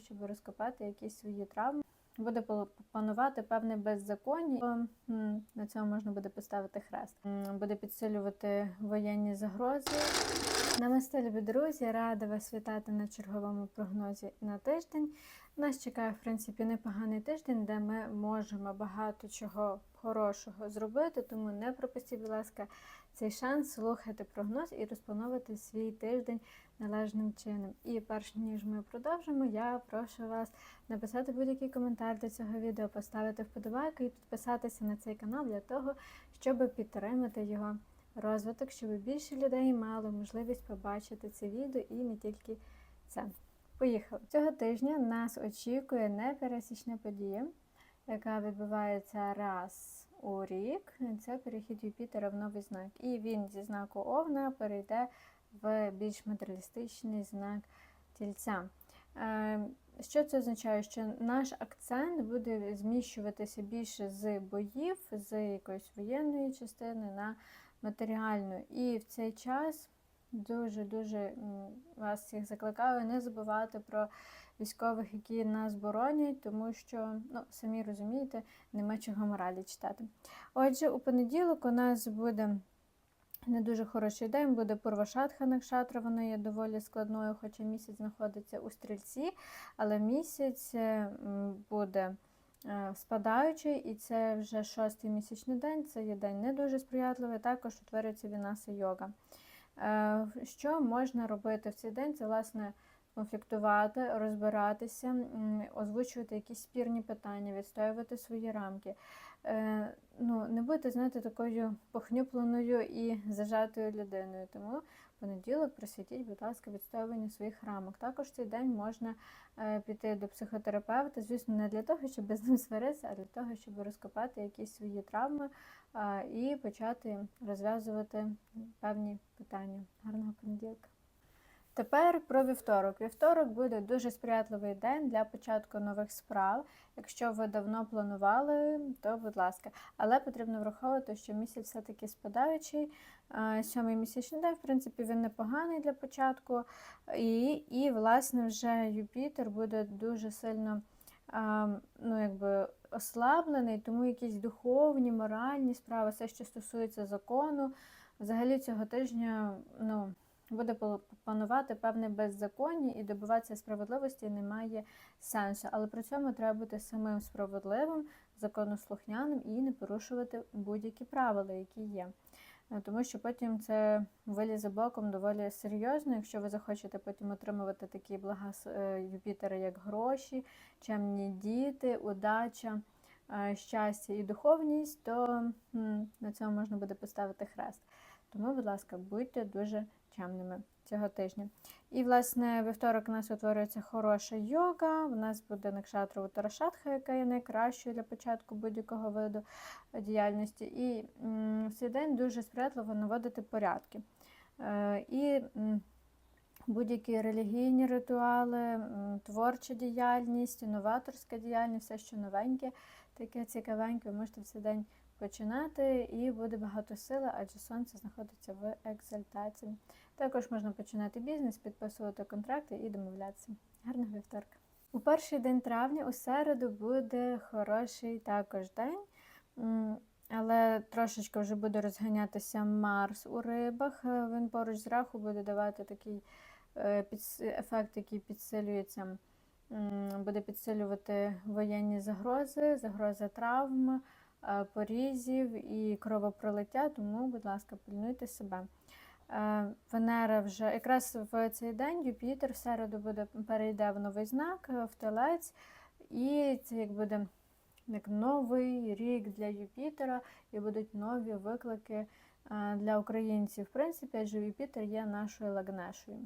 щоб розкопати якісь свої травми. Буде панувати певне беззаконня. На цьому можна буде поставити хрест. Буде підсилювати воєнні загрози. Намасте, любі друзі, рада вас вітати на черговому прогнозі на тиждень. Нас чекає, в принципі, непоганий тиждень, де ми можемо багато чого хорошого зробити, тому не пропустіть, будь ласка, цей шанс слухати прогноз і розплановувати свій тиждень належним чином. І перш ніж ми продовжимо, я прошу вас написати будь-який коментар до цього відео, поставити вподобайку і підписатися на цей канал для того, щоб підтримати його розвиток, щоб більше людей мало можливість побачити це відео і не тільки це. Поїхали. Цього тижня нас очікує непересічна подія, яка відбувається раз у рік. Це перехід Юпітера в новий знак. І він зі знаку Овна перейде в більш матеріалістичний знак тільця. Е, Що це означає? Що наш акцент буде зміщуватися більше з боїв, з якоїсь воєнної частини на матеріальну. І в цей час дуже-дуже вас всіх закликаю не забувати про військових, які нас боронять, тому що, ну, самі розумієте, нема чого моралі читати. Отже, у понеділок у нас буде не дуже хороший день, буде Пурвашатха Накшатра, вона є доволі складною, хоча місяць знаходиться у стрільці, але місяць е, буде е, спадаючий, і це вже шостий місячний день, це є день не дуже сприятливий, також утворюється Вінаса йога. Е, Що можна робити в цей день? Це, власне, конфліктувати, розбиратися, озвучувати якісь спірні питання, відстоювати свої рамки. Е, Ну, не бути, знаєте, такою похнюпленою і зажатою людиною. Тому понеділок присвятіть, будь ласка, відстоюванню своїх рамок. Також цей день можна е, піти до психотерапевта, звісно, не для того, щоб з ним сваритися, а для того, щоб розкопати якісь свої травми і почати розв'язувати певні питання. Гарного понеділка. Тепер про вівторок. Вівторок буде дуже сприятливий день для початку нових справ. Якщо ви давно планували, то будь ласка. Але потрібно враховувати, що місяць все-таки спадаючий. Сьомий місячний день, в принципі, він непоганий для початку. І, і власне, вже Юпітер буде дуже сильно ну, якби, ослаблений, тому якісь духовні, моральні справи, все, що стосується закону, взагалі цього тижня ну, буде панувати певне беззаконня і добиватися справедливості немає сенсу. Але при цьому треба бути самим справедливим, законослухняним і не порушувати будь-які правила, які є. Е, Тому що потім це вилізе боком доволі серйозно. Якщо ви захочете потім отримувати такі блага е, Юпітера, як гроші, чемні діти, удача, е, щастя і духовність, то на цьому можна буде поставити хрест. Тому, будь ласка, будьте дуже чемними цього тижня. І, власне, вівторок у нас утворюється хороша йога. У нас буде Накшатрова Тарашатха, яка є найкращою для початку будь-якого виду діяльності. І в цей день дуже сприятливо наводити порядки. Е, І будь-які релігійні ритуали, творча діяльність, інноваторська діяльність, все, що новеньке, таке цікавеньке, ви можете в цей день починати, і буде багато сили, адже сонце знаходиться в екзальтації. Також можна починати бізнес, підписувати контракти і домовлятися. Гарного вівторка! У перший день травня, у середу, буде хороший також день, але трошечки вже буде розганятися Марс у рибах. Він поруч з раху буде давати такий е, ефект, який підсилюється, буде підсилювати воєнні загрози, загроза травм, е, порізів і кровопролиття, тому, будь ласка, пильнуйте себе. Е, Венера вже якраз в цей день Юпітер в середу буде перейде в новий знак, е, в телець, і це як буде як новий рік для Юпітера, і будуть нові виклики е, для українців. В принципі, адже Юпітер є нашою лагнешою.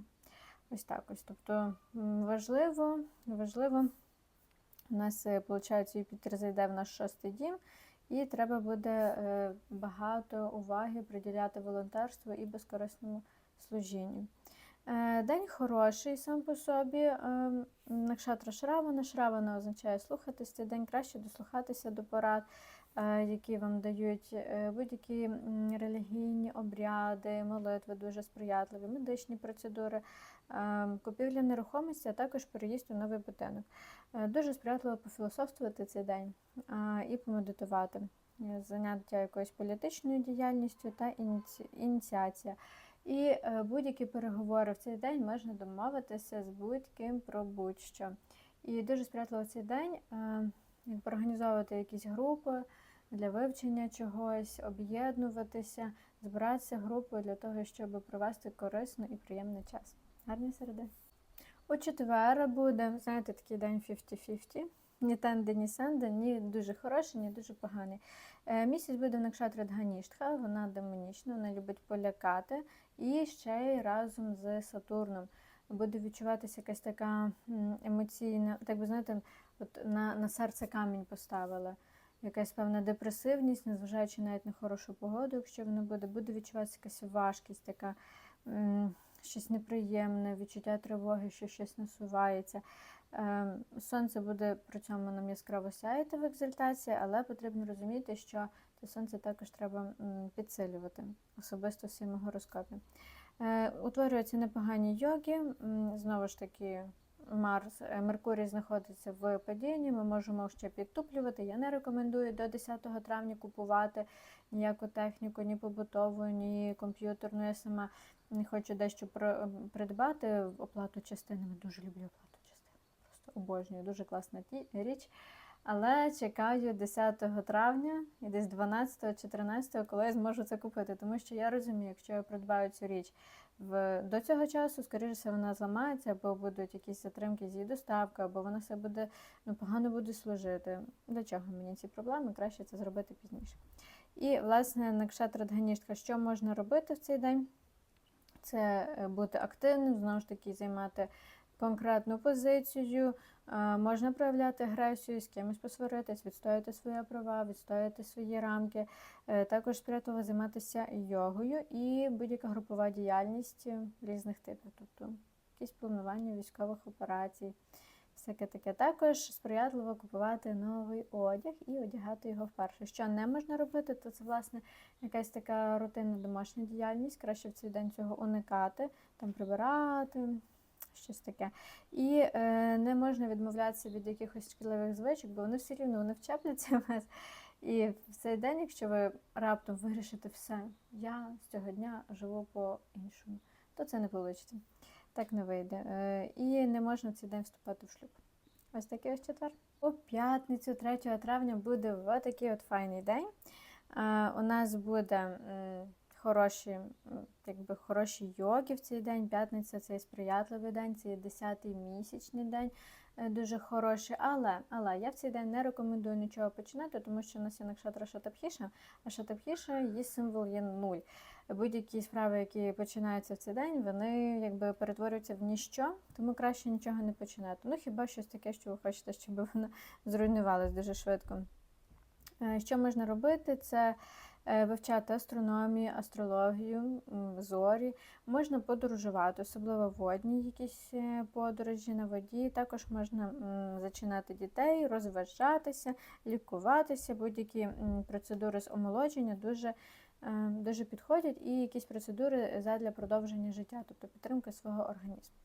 Ось так ось. Тобто важливо, важливо. У нас, виходить, Юпітер зайде в наш шостий дім, і треба буде е, багато уваги приділяти волонтерству і безкорисному служінню. Е, День хороший сам по собі. е, Накшатра Шравана. Шравана означає слухатись. Цей день краще дослухатися до порад. е, які вам дають е, будь-які релігійні обряди, молитви дуже сприятливі, медичні процедури, е, купівля нерухомості, а також переїзд у новий будинок. Е, Дуже сприятливо пофілософствувати цей день е, і помедитувати, Е, заняття якоюсь політичною діяльністю та ініці- ініціація. І е, будь-які переговори в цей день можна домовитися з будь-ким про будь-що. І дуже сприятливо цей день е, організовувати якісь групи для вивчення чогось, об'єднуватися, збиратися групою для того, щоб провести корисний і приємний час. Гарні середи. У четвер буде, знаєте, такий день 50-50. Ні тенде, ні сенде, ні дуже хороший, ні дуже поганий. Е, Місяць буде в Накшатрі вона демонічна, вона любить полякати. І ще й разом з Сатурном буде відчуватися якась така емоційна, так би знаєте, от на, на серце камінь поставила. Якась певна депресивність, незважаючи навіть на хорошу погоду, якщо вона буде, буде відчуватися якась важкість, така щось неприємне, відчуття тривоги, що щось насувається. Е, Сонце буде при цьому нам яскраво сяяти в екзальтації, але потрібно розуміти, що це сонце також треба підсилювати, особисто в своєму гороскопі. Утворюються непогані йоги. Знову ж таки, Марс, е, Меркурій знаходиться в падінні. Ми можемо ще підтуплювати. Я не рекомендую до 10 травня купувати ніяку техніку, ні побутову, ні комп'ютерну. Я сама хочу дещо придбати оплату частинами. Дуже люблю оплату обожнюю. Дуже класна річ. Але чекаю 10 травня і десь 12-14, коли я зможу це купити. Тому що я розумію, якщо я придбаю цю річ в, до цього часу, скоріше все, вона зламається, або будуть якісь затримки з її доставкою, або вона все буде ну, погано буде служити. Для чого мені ці проблеми? Краще це зробити пізніше. І, власне, Накшатра Дганіштка, що можна робити в цей день? Це е, бути активним, знову ж таки, займати конкретну позицію, е, можна проявляти агресію, з кимось посваритись, відстояти свої права, відстояти свої рамки. Е, Також сприятливо займатися йогою і будь-яка групова діяльність різних типів, тобто якісь планування військових операцій, всяке таке. Також сприятливо купувати новий одяг і одягати його вперше. Що не можна робити, то це власне якась така рутинна домашня діяльність. Краще в цей день цього уникати, там прибирати. Щось таке. І е, не можна відмовлятися від якихось шкідливих звичок, бо вони все рівно вони вчепляться в вас. І в цей день, якщо ви раптом вирішите все, я з цього дня живу по-іншому, то це не вийде. Так не вийде. Е, і не можна в цей день вступати в шлюб. Ось такий ось четвер. У п'ятницю, 3 травня, буде в такий от файний день. Е, у нас буде хороші, якби хороші йоги в цей день. П'ятниця це сприятливий день, це 10-й місячний день, е, дуже хороший. Але, але я в цей день не рекомендую нічого починати, тому що у нас є накшатра Шатапхіша, а Шатапхіша її символ є нуль. Будь-які справи, які починаються в цей день, вони якби перетворюються в ніщо, тому краще нічого не починати. Ну хіба щось таке, що ви хочете, щоб воно зруйнувалось дуже швидко. Е, Що можна робити? Це вивчати астрономію, астрологію, зорі. Можна подорожувати, особливо водні якісь е, подорожі на воді. Також можна зачинати дітей, розважатися, лікуватися. Будь-які процедури з омолодження дуже, е, дуже підходять, і якісь процедури задля продовження життя, тобто підтримки свого організму.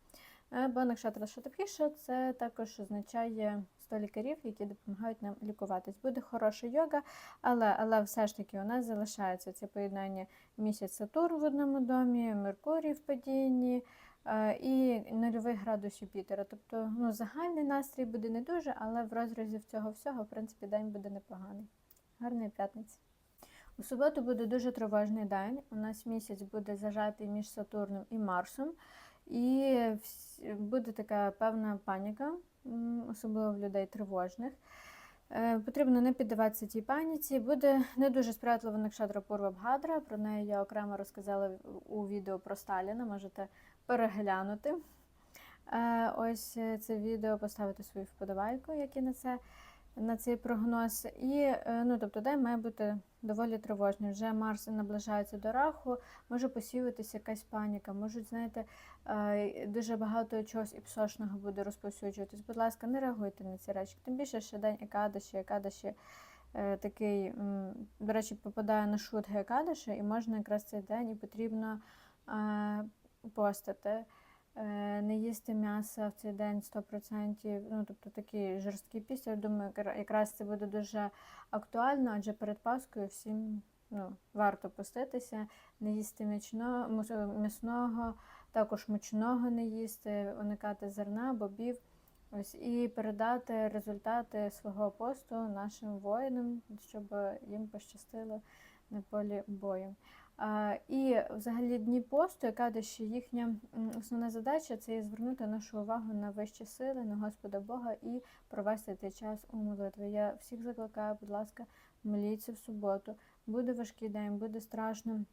Е, Бо Накшатра Шатапхіша це також означає 100 лікарів, які допомагають нам лікуватись. Буде хороша йога, але, але все ж таки у нас залишається це поєднання місяць Сатурн в одному домі, Меркурій в падінні е, і нульовий градус Юпітера. Тобто ну, загальний настрій буде не дуже, але в розрізі цього всього, в принципі, день буде непоганий. Гарної п'ятниці. У суботу буде дуже тривожний день. У нас місяць буде зажатий між Сатурном і Марсом. І буде така певна паніка, особливо в людей тривожних. Е, Потрібно не піддаватися тій паніці. Буде не дуже сприятливо Накшатра Пурва Бхадра. Про неї я окремо розказала у відео про Сталіна. Можете переглянути. Е, Ось е, це відео, поставити свою вподобайку, як і на це. На цей прогноз, і е, ну тобто день має бути доволі тривожний. Вже Марс наближається до раху, може посіюватися якась паніка, можуть, знаєте, е, дуже багато чогось іпсошного буде розповсюджуватись. Будь ласка, не реагуйте на ці речі. Тим більше, що день Екадаші, Екадаші е, такий, до речі, попадає на шут Гекадиша, і можна якраз цей день і потрібно постити. Е, Не їсти м'яса в цей день 100%, ну тобто такий жорсткий піст. Я думаю, якраз це буде дуже актуально, адже перед Паскою всім ну, варто поститися, не їсти м'ячно- мус- м'ясного, також мучного не їсти, уникати зерна, бобів. Ось і передати результати свого посту нашим воїнам, щоб їм пощастило на полі бою. І взагалі дні посту, яка дещо їхня основна задача це звернути нашу увагу на вищі сили, на Господа Бога і провести цей час у молитві. Я всіх закликаю, будь ласка, моліться в суботу. Буде важкий день, буде страшно.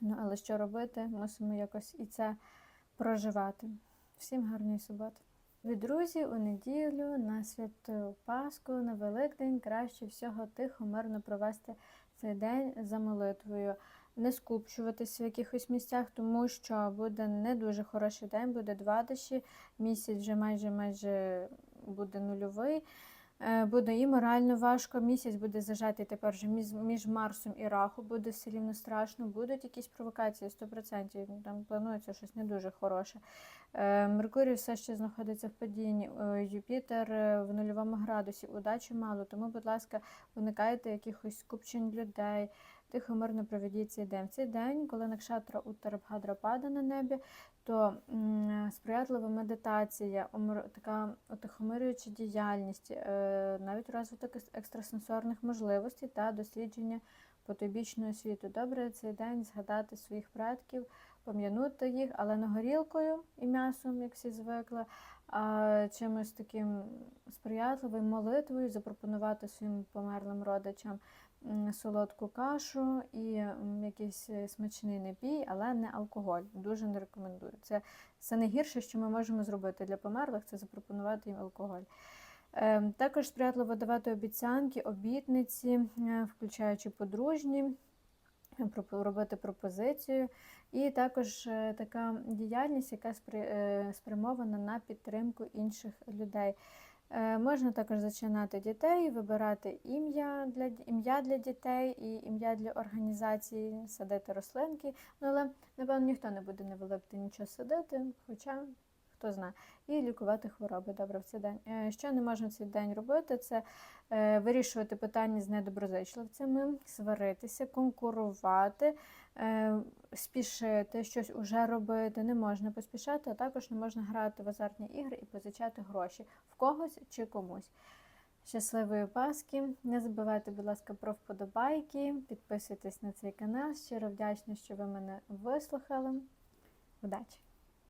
Ну, але що робити? Мусимо якось і це проживати. Всім гарної суботи. Ви, друзі, у неділю на святу Пасху, на Великдень краще всього тихо, мирно провести цей день за молитвою. Не скупчуватися в якихось місцях, тому що буде не дуже хороший день, буде два дощі, місяць вже майже майже буде нульовий. Е, Буде і морально важко, місяць буде зажатий тепер вже між Марсом і Раху, буде все рівно страшно, будуть якісь провокації 100%, там планується щось не дуже хороше. Е, Меркурій все ще знаходиться в падінні, е, Юпітер е, в нульовому градусі, удачі мало, тому, будь ласка, уникайте якихось скупчень людей, тихо мирно проведіть цей день. В цей день, коли Накшатра Уттарабхадра падає на небі, то сприятлива медитація, така отихомирююча діяльність, навіть розвиток екстрасенсорних можливостей та дослідження потойбічного світу. Добре цей день згадати своїх предків, пом'янути їх, але не горілкою і м'ясом, як всі звикли, а чимось таким сприятливим молитвою запропонувати своїм померлим родичам солодку кашу і якийсь смачний напій, але не алкоголь. Дуже не рекомендую. Це, це найгірше, що ми можемо зробити для померлих, це запропонувати їм алкоголь. Ем, Також сприятливо давати обіцянки, обітниці, е, включаючи подружні, робити пропозицію. І також е, така діяльність, яка е, спрямована на підтримку інших людей. Е, Можна також зачинати дітей, вибирати ім'я для ім'я для дітей і ім'я для організації, садити рослинки. Ну, але напевно ніхто не буде на Великдень нічого садити, хоча хто знає, і лікувати хвороби добре в цей день. Е, Що не можна в цей день робити, це е, вирішувати питання з недоброзичливцями, сваритися, конкурувати, е, спішити, щось уже робити. Не можна поспішати, а також не можна грати в азартні ігри і позичати гроші в когось чи комусь. Щасливої Пасхи! Не забувайте, будь ласка, про вподобайки, підписуйтесь на цей канал. Щиро вдячна, що ви мене вислухали. Удачі!